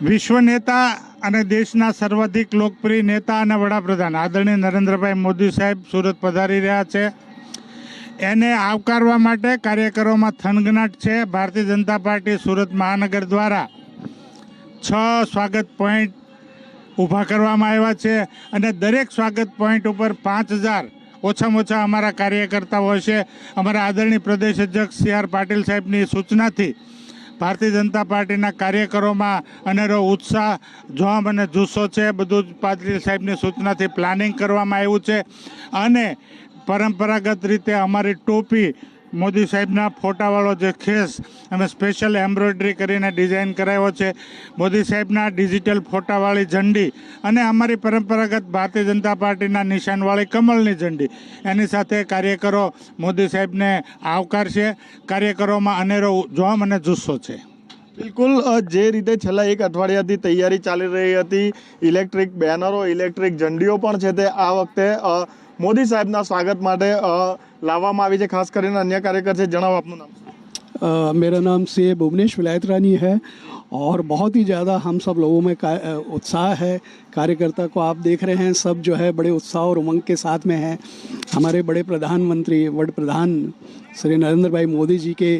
વિશ્વ નેતા અને દેશના સર્વાધિક લોકપ્રિય નેતા અને વડાપ્રધાન આદરણીય નરેન્દ્રભાઈ મોદી સાહેબ સુરત પધારી રહ્યા છે. એને આવકારવા માટે કાર્યકરોમાં થનગનાટ છે. ભારતીય જનતા પાર્ટી સુરત મહાનગર દ્વારા છ સ્વાગત પોઈન્ટ ઊભા કરવામાં આવ્યા છે અને દરેક સ્વાગત પોઈન્ટ ઉપર પાંચ હજાર ઓછામાં ઓછા અમારા કાર્યકર્તાઓ છે અમારા આદરણીય પ્રદેશ અધ્યક્ષ સી આર પાટીલ સાહેબની સૂચનાથી ભારતીય જનતા પાર્ટીના કાર્યકરોમાં અનેરો ઉત્સાહ, જોમ અને જુસ્સો છે. બધું જ પાટીલ સાહેબની સૂચનાથી પ્લાનિંગ કરવામાં આવ્યું છે. અને પરંપરાગત રીતે અમારી ટોપી મોદી સાહેબના ફોટાવાળો જે ખેસ અમે સ્પેશિયલ એમ્બ્રોઇડરી કરીને ડિઝાઇન કરાવ્યો છે. મોદી સાહેબના ડિજિટલ ફોટાવાળી ઝંડી અને અમારી પરંપરાગત ભારતીય જનતા પાર્ટીના નિશાનવાળી કમળની ઝંડી. એની સાથે કાર્યકરો મોદી સાહેબને આવકારશે. કાર્યકરોમાં અનેરો જોમ અને જુસ્સો છે. બિલકુલ જે રીતે છેલ્લા એક અઠવાડિયાથી તૈયારી ચાલી રહી હતી, ઇલેક્ટ્રિક બેનરો, ઇલેક્ટ્રિક ઝંડીઓ પણ છે તે આ વખતે મોદી સાહેબના સ્વાગત માટે અ, લાવવામાં આવી છે ખાસ કરીને અન્ય કાર્યકર છે જણાવો આપનું નામ अ, मेरा नाम सी ए भुवनेश विलायत रानी है और बहुत ही ज़्यादा हम सब लोगों में का- अ, उत्साह है कार्यकर्ता को आप देख रहे हैं सब जो है बड़े उत्साह और उमंग के साथ में हैं हमारे बड़े प्रधानमंत्री वड प्रधान श्री नरेंद्र भाई मोदी जी के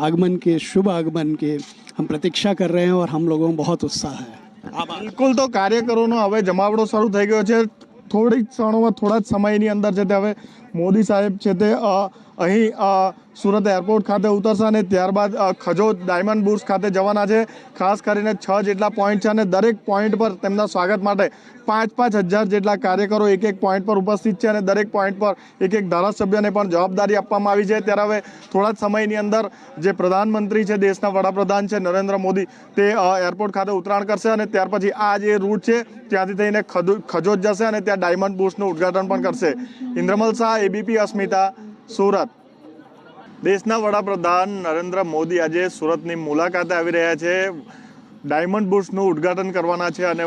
आगमन के शुभ आगमन के हम प्रतीक्षा कर रहे हैं और हम लोगों में बहुत उत्साह है आभार બિલકુલ તો કાર્યકરોનો હવે જમાવડો શરૂ થઈ ગયો છે થોડી ક્ષણોમાં થોડા જ સમયની અંદર છે તે હવે મોદી સાહેબ છે તે અહીં સુરત એરપોર્ટ ખાતે ઉતરશે અને ત્યારબાદ ખજોદ ડાયમંડ બુર્સ ખાતે જવાના છે. ખાસ કરીને છ જેટલા પોઈન્ટ છે અને દરેક પોઈન્ટ પર તેમના સ્વાગત માટે પાંચ પાંચ હજાર જેટલા કાર્યકરો એક એક પોઈન્ટ પર ઉપસ્થિત છે અને દરેક પોઈન્ટ પર એક એક ધારાસભ્યને પણ જવાબદારી આપવામાં આવી છે. ત્યારે હવે થોડા જ સમયની અંદર જે પ્રધાનમંત્રી છે, દેશના વડાપ્રધાન છે, નરેન્દ્ર મોદી તે એરપોર્ટ ખાતે ઉતરાણ કરશે અને ત્યાર પછી આ જે રૂટ છે, ત્યાંથી થઈને ખજોદ જશે અને ત્યાં ડાયમંડ બુર્સનું ઉદઘાટન પણ કરશે. ઇન્દ્રમલ શાહ એબીપી અસ્મિતા સુરત દેશના વડાપ્રધાન નરેન્દ્ર મોદી આજે સુરતની મુલાકાતે આવી રહ્યા છે. ડાયમંડ બુશનું ઉદ્ઘાટન કરવાના છે અને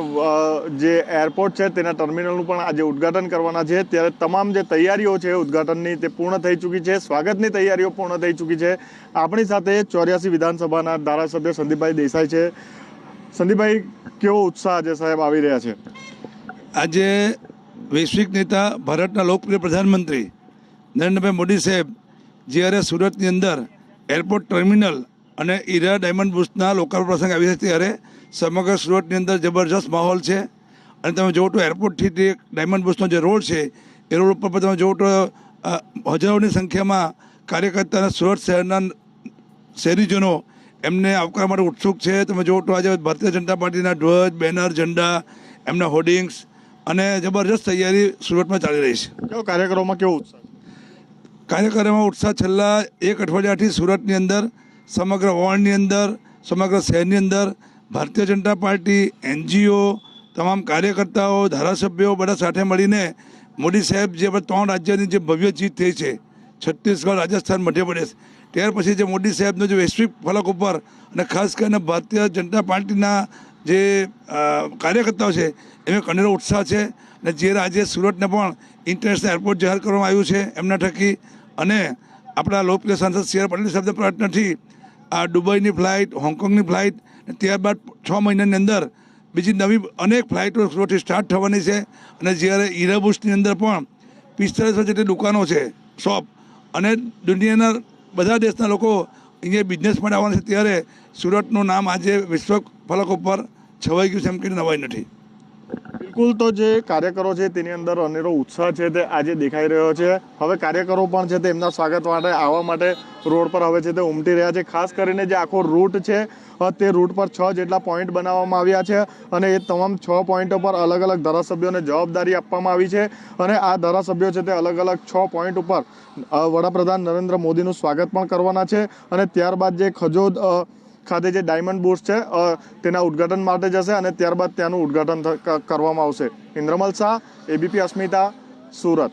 જે એરપોર્ટ છે તેના ટર્મિનલનું પણ આજે ઉદ્ઘાટન કરવાના છે. ત્યારે તમામ જે તૈયારીઓ છે ઉદ્ઘાટનની તે પૂર્ણ થઈ ચૂકી છે. સ્વાગતની તૈયારીઓ પૂર્ણ થઈ ચૂકી છે. આપણી સાથે ચોર્યાસી વિધાનસભાના ધારાસભ્ય સંદીપભાઈ દેસાઈ છે. સંદીપભાઈ, કેવો ઉત્સાહ આજે સાહેબ આવી રહ્યા છે? આજે વૈશ્વિક નેતા, ભારતના લોકપ્રિય પ્રધાનમંત્રી નરેન્દ્રભાઈ મોદી સાહેબ, જ્યારે સુરતની અંદર એરપોર્ટ ટર્મિનલ અને ઈરા ડાયમંડ બુસ્ટના લોકાર્પણ પ્રસંગ આવી છે, ત્યારે સમગ્ર સુરતની અંદર જબરજસ્ત માહોલ છે. અને તમે જોવો તો એરપોર્ટથી ડાયમંડ બુસ્ટનો જે રોડ છે, એ રોડ ઉપર તમે જોવો તો હજારોની સંખ્યામાં કાર્યકર્તા સુરત શહેરના શહેરીજનો એમને આવકાર માટે ઉત્સુક છે. તમે જોવો તો આજે ભારતીય જનતા પાર્ટીના ધ્વજ, બેનર, ઝંડા, એમના હોર્ડિંગ્સ અને જબરજસ્ત તૈયારી સુરતમાં ચાલી રહી છે. કેવો કાર્યક્રમમાં કેવો ઉત્સાહ? કાર્યક્રમમાં ઉત્સાહ છેલ્લા એક અઠવાડિયાથી સુરતની અંદર, સમગ્ર વોર્ડની અંદર, સમગ્ર શહેરની અંદર ભારતીય જનતા પાર્ટી, એનજીઓ, તમામ કાર્યકર્તાઓ, ધારાસભ્યો બધા સાથે મળીને મોદી સાહેબ જે ત્રણ રાજ્યની જે ભવ્ય જીત થઈ છે, છત્તીસગઢ, રાજસ્થાન, મધ્યપ્રદેશ, ત્યાર પછી જે મોદી સાહેબનો જે વૈશ્વિક ફલક ઉપર અને ખાસ કરીને ભારતીય જનતા પાર્ટીના જે કાર્યકર્તાઓ છે, એમાં કનેરો ઉત્સાહ છે અને જે આજે સુરતને પણ ઇન્ટરનેશનલ એરપોર્ટ જાહેર કરવામાં આવ્યું છે, એમના થકી અને આપણા લોકપ્રિય સાંસદ સી આર પાટીલ સાહેબના પ્રયત્નથી આ દુબઈની ફ્લાઇટ, હોંગકોંગની ફ્લાઇટ ત્યારબાદ છ મહિનાની અંદર બીજી નવી અનેક ફ્લાઇટો સુરતથી સ્ટાર્ટ થવાની છે. અને જ્યારે ઇરાબુસની અંદર પણ પિસ્તાલીસો જેટલી દુકાનો છે, શોપ, અને દુનિયાના બધા દેશના લોકો અહીંયા બિઝનેસ માટે આવવાના છે, ત્યારે સુરતનું નામ આજે વિશ્વ ફલક ઉપર છવાઈ ગયું છે એમ કે નવાઈ નથી. બિલકુલ તો જે કાર્યકરો છે તેની અંદર અનેરો ઉત્સાહ છે તે આજે દેખાઈ રહ્યો છે. હવે કાર્યકરો પણ છે તે એમના સ્વાગત માટે આવવા માટે રોડ પર હવે છે તે ઉમટી રહ્યા છે. ખાસ કરીને જે આખો રૂટ છે તે રૂટ પર છ જેટલા પોઈન્ટ બનાવવામાં આવ્યા છે અને એ તમામ છ પોઈન્ટો પર અલગ અલગ ધારાસભ્યોને જવાબદારી આપવામાં આવી છે અને આ ધારાસભ્યો છે તે અલગ અલગ છ પોઈન્ટ ઉપર વડાપ્રધાન નરેન્દ્ર મોદીનું સ્વાગત પણ કરવાના છે અને ત્યારબાદ જે ખજોદ ખાતે જે ડાયમંડ બુર્સ છે તેના ઉદ્ઘાટન માટે જશે અને ત્યારબાદ ત્યાંનું ઉદ્ઘાટન કરવામાં આવશે. ઇન્દ્રમલ શાહ એબીપી અસ્મિતા સુરત.